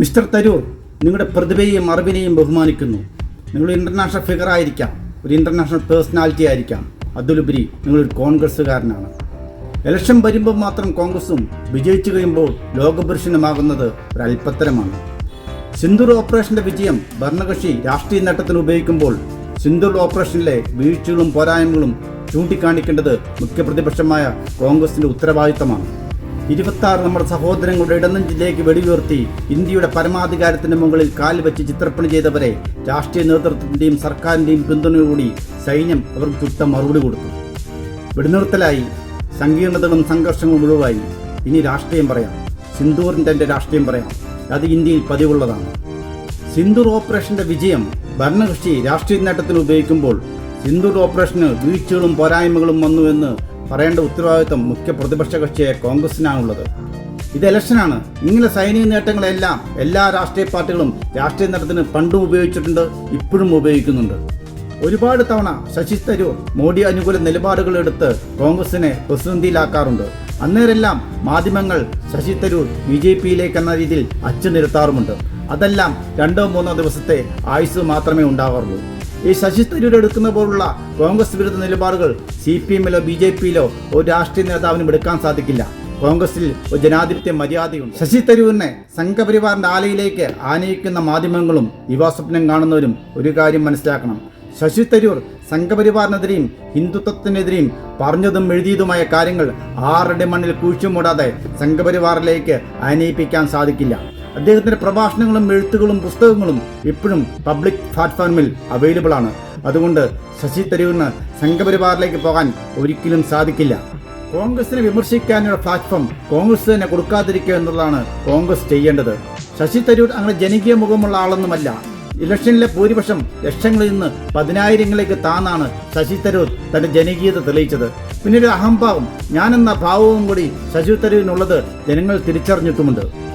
Mister Tharoor നിങ്ങളുടെ പ്രതിഭയെയും അറിവിനെയും ബഹുമാനിക്കുന്നു. നിങ്ങൾ ഇന്റർനാഷണൽ ഫിഗർ ആയിരിക്കാം. ഒരു ഇന്റർനാഷണൽ പേഴ്സണാലിറ്റി ആയിരിക്കാം. അതിലുപരി നിങ്ങളൊരു കോൺഗ്രസ്സുകാരനാണ്. ഇലക്ഷൻ വരുമ്പോൾ മാത്രം കോൺഗ്രസും വിജയിച്ചു കഴിയുമ്പോൾ ലോകപുരുഷനുമാകുന്നത് ഒരു അല്പത്തരമാണ് സിന്ദൂർ ഓപ്പറേഷന്റെ വിജയം ഭരണകക്ഷി രാഷ്ട്രീയ നേട്ടത്തിന് ഉപയോഗിക്കുമ്പോൾ സിന്ദൂർ ഓപ്പറേഷനിലെ വീഴ്ചകളും പോരായ്മകളും ചൂണ്ടിക്കാണിക്കേണ്ടത് മുഖ്യപ്രതിപക്ഷമായ കോൺഗ്രസിന്റെ ഉത്തരവാദിത്തമാണ്. ഇരുപത്തി നമ്മുടെ സഹോദരങ്ങളുടെ ഇടനെഞ്ചിലേക്ക് വെടിയുയർത്തി ഇന്ത്യയുടെ പരമാധികാരത്തിന് മുകളിൽ കാൽ വെച്ച് ചിത്രപ്പണി ചെയ്തവരെ രാഷ്ട്രീയ നേതൃത്വത്തിന്റെയും സർക്കാരിന്റെയും പിന്തുണയോടി സൈന്യം അവർക്ക് ചുട്ട മറുപടി കൊടുത്തു. വെടിനിർത്തലായി സങ്കീർണതകളും സംഘർഷങ്ങളും ഒഴിവായി. ഇനി രാഷ്ട്രീയം പറയാം. സിന്ദൂറിന്റെ എന്റെ രാഷ്ട്രീയം പറയാം. അത് ഇന്ത്യയിൽ പതിവുള്ളതാണ്. സിന്ദൂർ ഓപ്പറേഷന്റെ വിജയം ഭരണകക്ഷി രാഷ്ട്രീയ നേട്ടത്തിന് ഉപയോഗിക്കുമ്പോൾ സിന്ദൂർ ഓപ്പറേഷന് വീഴ്ചകളും പോരായ്മകളും വന്നു എന്ന് പറയേണ്ട ഉത്തരവാദിത്വം മുഖ്യ പ്രതിപക്ഷ കക്ഷിയായ കോൺഗ്രസിനാണുള്ളത്. ഇത് ഇലക്ഷനാണ്. ഇങ്ങനെ സൈനിക നേട്ടങ്ങളെല്ലാം എല്ലാ രാഷ്ട്രീയ പാർട്ടികളും രാഷ്ട്രീയ നേട്ടത്തിന് പണ്ടും ഉപയോഗിച്ചിട്ടുണ്ട് ഇപ്പോഴും ഉപയോഗിക്കുന്നുണ്ട്. ഒരുപാട് തവണ ശശി തരൂർ മോഡി അനുകൂല നിലപാടുകൾ എടുത്ത് കോൺഗ്രസിനെ പ്രതിസന്ധിയിലാക്കാറുണ്ട്. അന്നേരെല്ലാം മാധ്യമങ്ങൾ ശശി തരൂർ ബി ജെ പിയിലേക്ക് എന്ന രീതിയിൽ അച്ചു നിരത്താറുമുണ്ട്. അതെല്ലാം രണ്ടോ മൂന്നോ ദിവസത്തെ ആയുസ് മാത്രമേ ഉണ്ടാവാറുള്ളൂ. ഈ ശശി തരൂർ എടുക്കുന്ന പോലുള്ള കോൺഗ്രസ് വിരുദ്ധ നിലപാടുകൾ സി പി എമ്മിലോ ബി ജെ പിയിലോ ഒരു രാഷ്ട്രീയ നേതാവിനും എടുക്കാൻ സാധിക്കില്ല. കോൺഗ്രസിൽ ഒരു ജനാധിപത്യ മര്യാദയുണ്ട്. ശശി തരൂരിനെ സംഘപരിവാറിന്റെ ആലയിലേക്ക് ആനയിക്കുന്ന മാധ്യമങ്ങളും യുവാസ്വപ്നം കാണുന്നവരും ഒരു കാര്യം മനസ്സിലാക്കണം. ശശി തരൂർ സംഘപരിവാറിനെതിരെയും ഹിന്ദുത്വത്തിനെതിരെയും പറഞ്ഞതും എഴുതിയതുമായ കാര്യങ്ങൾ ആരുടെ മണ്ണിൽ കുഴിച്ചുമൂടാതെ സംഘപരിവാറിലേക്ക് ആനയിപ്പിക്കാൻ സാധിക്കില്ല. അദ്ദേഹത്തിന്റെ പ്രഭാഷണങ്ങളും എഴുത്തുകളും പുസ്തകങ്ങളും ഇപ്പോഴും പബ്ലിക് പ്ലാറ്റ്ഫോമിൽ അവൈലബിൾ ആണ്. അതുകൊണ്ട് ശശി തരൂരിന് സംഘപരിവാറിലേക്ക് പോകാൻ ഒരിക്കലും സാധിക്കില്ല. കോൺഗ്രസിനെ വിമർശിക്കാനുള്ള പ്ലാറ്റ്ഫോം കോൺഗ്രസ് തന്നെ കൊടുക്കാതിരിക്കുക എന്നുള്ളതാണ് കോൺഗ്രസ് ചെയ്യേണ്ടത്. ശശി തരൂർ അങ്ങനെ ജനകീയ മുഖമുള്ള ആളൊന്നുമല്ല. ഇലക്ഷനിലെ ഭൂരിപക്ഷം ലക്ഷങ്ങളിൽ നിന്ന് പതിനായിരങ്ങളിലേക്ക് താന്നാണ് ശശി തരൂർ തന്റെ ജനകീയത തെളിയിച്ചത്. പിന്നീട് അഹംഭാവം ഞാനെന്ന ഭാവവും കൂടി ശശി തരൂരിനുള്ളത് ജനങ്ങൾ തിരിച്ചറിഞ്ഞിട്ടുമുണ്ട്.